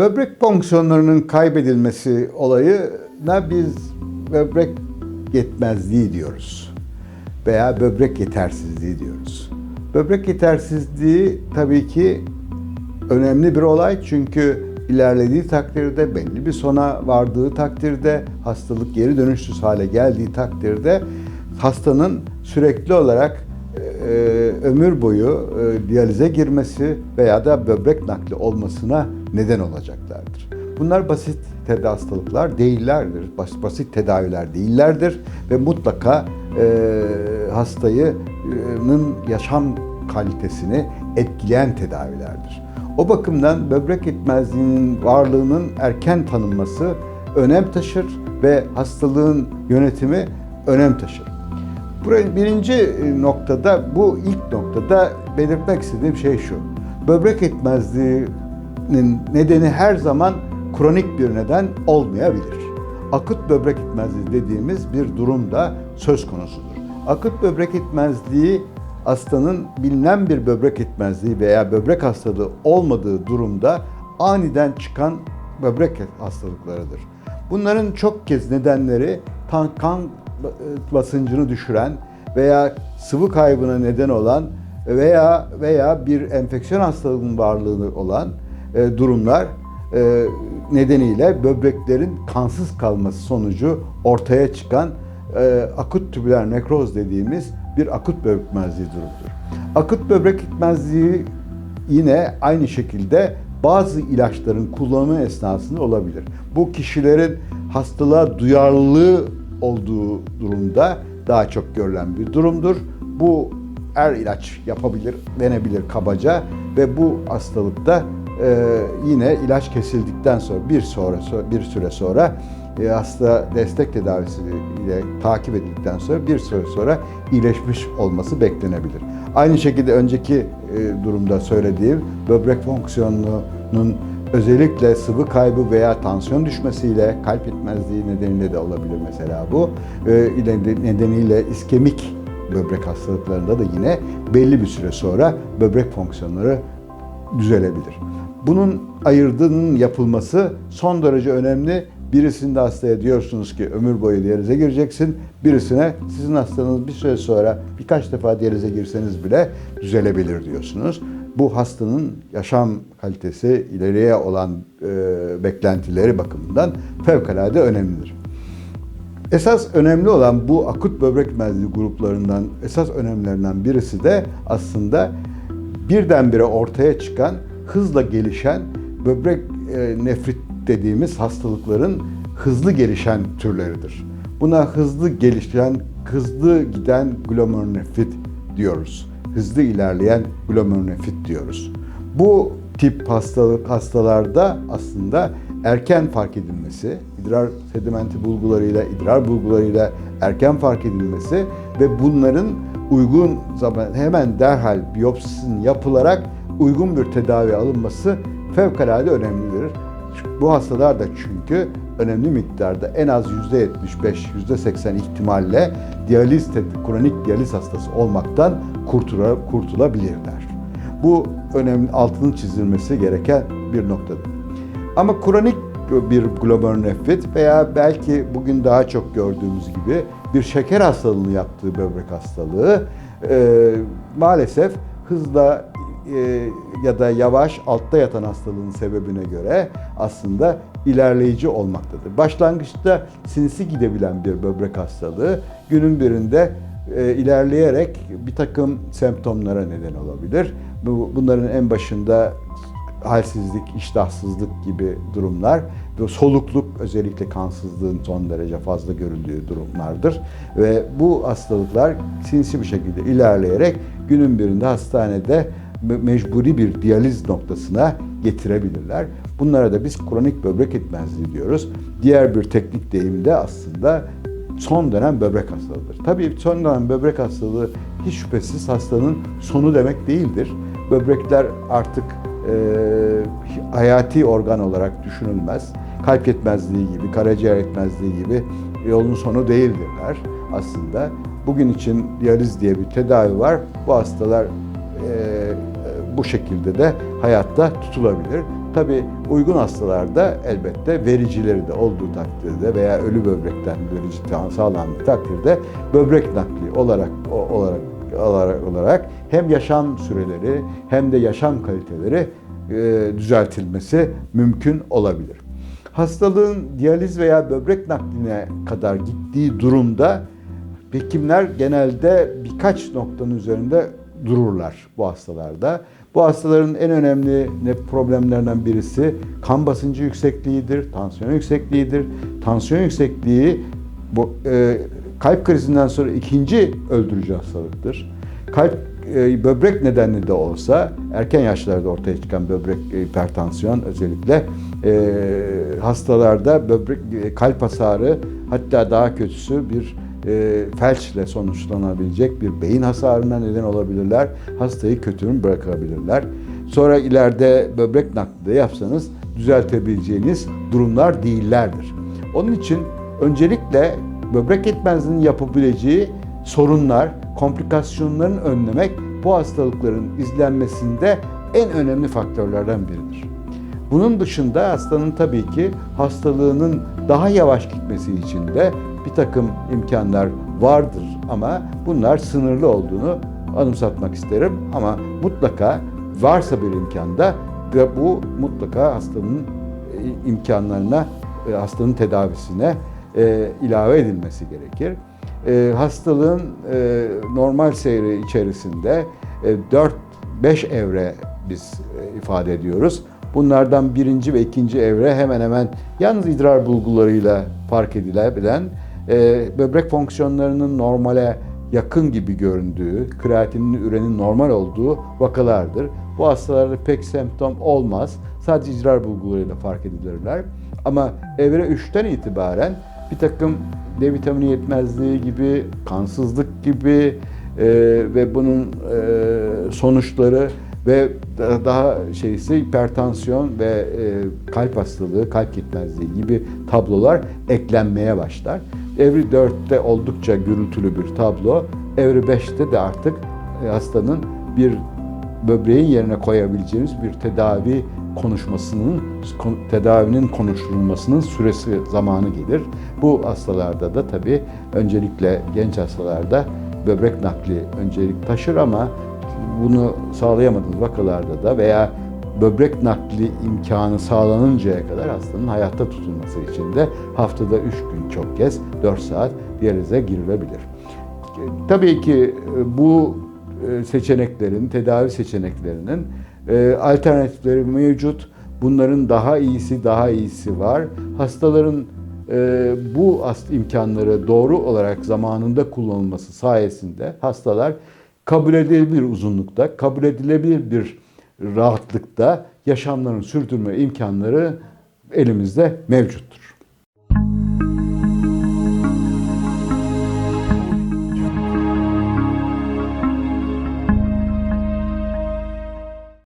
Böbrek fonksiyonlarının kaybedilmesi olayına biz böbrek yetmezliği diyoruz. Veya böbrek yetersizliği diyoruz. Böbrek yetersizliği tabii ki önemli bir olay çünkü ilerlediği takdirde belli bir sona vardığı takdirde hastalık geri dönüşsüz hale geldiği takdirde hastanın sürekli olarak ömür boyu e, diyalize girmesi veya da böbrek nakli olmasına neden olacaklardır. Bunlar basit tedavi hastalıklar değillerdir. Bas- basit tedaviler değillerdir ve mutlaka e, hastayının yaşam kalitesini etkileyen tedavilerdir. O bakımdan böbrek yetmezliğinin varlığının erken tanınması önem taşır ve hastalığın yönetimi önem taşır. Buraya birinci e, noktada, bu ilk noktada belirtmek istediğim şey şu. Böbrek yetmezliğinin nedeni her zaman kronik bir neden olmayabilir. Akut böbrek yetmezliği dediğimiz bir durum da söz konusudur. Akut böbrek yetmezliği hastanın bilinen bir böbrek yetmezliği veya böbrek hastalığı olmadığı durumda aniden çıkan böbrek hastalıklarıdır. Bunların çok kez nedenleri kan, kan basıncını düşüren veya sıvı kaybına neden olan veya veya bir enfeksiyon hastalığının varlığı olan e, durumlar e, nedeniyle böbreklerin kansız kalması sonucu ortaya çıkan e, akut tübüler nekroz dediğimiz bir akut böbrek yetmezliği durumudur. Akut böbrek yetmezliği yine aynı şekilde bazı ilaçların kullanımı esnasında olabilir. Bu kişilerin hastalığa duyarlılığı olduğu durumda daha çok görülen bir durumdur. Bu her ilaç yapabilir, denebilir kabaca ve bu hastalıkta e, yine ilaç kesildikten sonra bir sonra bir süre sonra e, hasta destek tedavisi ile takip edildikten sonra bir süre sonra iyileşmiş olması beklenebilir. Aynı şekilde önceki e, durumda söylediğim böbrek fonksiyonunun özellikle sıvı kaybı veya tansiyon düşmesiyle kalp yetmezliği nedeniyle de olabilir mesela bu. E, nedeniyle iskemik böbrek hastalıklarında da yine belli bir süre sonra böbrek fonksiyonları düzelebilir. Bunun ayırdığının yapılması son derece önemli. Birisinde hastaya diyorsunuz ki ömür boyu diyalize gireceksin. Birisine sizin hastanız bir süre sonra birkaç defa diyalize girseniz bile düzelebilir diyorsunuz. Bu hastanın yaşam kalitesi ileriye olan e, beklentileri bakımından fevkalade önemlidir. Esas önemli olan bu akut böbrek yetmezliği gruplarından esas önemlerinden birisi de aslında birdenbire ortaya çıkan hızla gelişen böbrek e, nefrit dediğimiz hastalıkların hızlı gelişen türleridir. Buna hızlı gelişen, hızlı giden glomerulonefrit diyoruz. Hızlı ilerleyen glomerulonefrit diyoruz. Bu tip hastalık hastalarda aslında erken fark edilmesi, idrar sedimenti bulgularıyla, idrar bulgularıyla erken fark edilmesi ve bunların uygun zaman hemen derhal biyopsisinin yapılarak uygun bir tedavi alınması fevkalade önemlidir. Bu hastalar da çünkü önemli miktarda en az %75, %80 ihtimalle diyaliz, kronik diyaliz hastası olmaktan kurtula, kurtulabilirler. Bu önemli altının çizilmesi gereken bir noktadır. Ama kronik bir glomerulonefrit veya belki bugün daha çok gördüğümüz gibi bir şeker hastalığını yaptığı böbrek hastalığı e, maalesef hızla e, ya da yavaş altta yatan hastalığın sebebine göre aslında ilerleyici olmaktadır. Başlangıçta sinsi gidebilen bir böbrek hastalığı günün birinde e, ilerleyerek bir takım semptomlara neden olabilir. Bu, bunların en başında halsizlik, iştahsızlık gibi durumlar ve solukluk özellikle kansızlığın son derece fazla görüldüğü durumlardır. Ve bu hastalıklar sinsi bir şekilde ilerleyerek günün birinde hastanede mecburi bir diyaliz noktasına getirebilirler. Bunlara da biz kronik böbrek yetmezliği diyoruz. Diğer bir teknik deyimde aslında son dönem böbrek hastalığıdır. Tabii son dönem böbrek hastalığı hiç şüphesiz hastanın sonu demek değildir. Böbrekler artık e, hayati organ olarak düşünülmez. Kalp yetmezliği gibi, karaciğer yetmezliği gibi yolun sonu değildirler aslında. Bugün için diyaliz diye bir tedavi var. Bu hastalar bu şekilde de hayatta tutulabilir. Tabi uygun hastalarda elbette vericileri de olduğu takdirde veya ölü böbrekten verici sağlandığı takdirde böbrek nakli olarak olarak olarak, olarak hem yaşam süreleri hem de yaşam kaliteleri e, düzeltilmesi mümkün olabilir. Hastalığın diyaliz veya böbrek nakline kadar gittiği durumda hekimler genelde birkaç noktanın üzerinde dururlar bu hastalarda. Bu hastaların en önemli ne problemlerinden birisi kan basıncı yüksekliğidir, tansiyon yüksekliğidir. Tansiyon yüksekliği bu e, kalp krizinden sonra ikinci öldürücü hastalıktır. Kalp e, böbrek nedenli de olsa erken yaşlarda ortaya çıkan böbrek hipertansiyon özellikle e, hastalarda böbrek e, kalp hasarı hatta daha kötüsü bir e, felçle sonuçlanabilecek bir beyin hasarına neden olabilirler. Hastayı kötürüm bırakabilirler. Sonra ileride böbrek nakli de yapsanız düzeltebileceğiniz durumlar değillerdir. Onun için öncelikle böbrek yetmezliğinin yapabileceği sorunlar, komplikasyonların önlemek bu hastalıkların izlenmesinde en önemli faktörlerden biridir. Bunun dışında hastanın tabii ki hastalığının daha yavaş gitmesi için de bir takım imkanlar vardır ama bunlar sınırlı olduğunu anımsatmak isterim. Ama mutlaka varsa bir imkanda ve bu mutlaka hastanın e, imkanlarına, hastanın tedavisine e, ilave edilmesi gerekir. E, hastalığın normal seyri içerisinde e, 4-5 evre biz ifade ediyoruz. Bunlardan birinci ve ikinci evre hemen hemen yalnız idrar bulgularıyla fark edilebilen e, böbrek fonksiyonlarının normale yakın gibi göründüğü, kreatinin, ürenin normal olduğu vakalardır. Bu hastalarda pek semptom olmaz. Sadece idrar bulgularıyla fark edilirler. Ama evre 3'ten itibaren bir takım D vitamini yetmezliği gibi, kansızlık gibi e, ve bunun e, sonuçları ve da- daha şeysi hipertansiyon ve e, kalp hastalığı, kalp yetmezliği gibi tablolar eklenmeye başlar. Evre 4'te oldukça gürültülü bir tablo. Evre 5'te de artık e, hastanın bir böbreğin yerine koyabileceğimiz bir tedavi konuşmasının, kon- tedavinin konuşulmasının süresi, zamanı gelir. Bu hastalarda da tabii öncelikle genç hastalarda böbrek nakli öncelik taşır ama bunu sağlayamadığınız vakalarda da veya böbrek nakli imkanı sağlanıncaya kadar hastanın hayatta tutulması için de haftada 3 gün çok kez 4 saat diyalize girilebilir. Tabii ki e, bu e, seçeneklerin, tedavi seçeneklerinin e, alternatifleri mevcut. Bunların daha iyisi, daha iyisi var. Hastaların e, bu imkanları doğru olarak zamanında kullanılması sayesinde hastalar kabul edilebilir uzunlukta, kabul edilebilir bir rahatlıkta yaşamlarını sürdürme imkanları elimizde mevcuttur.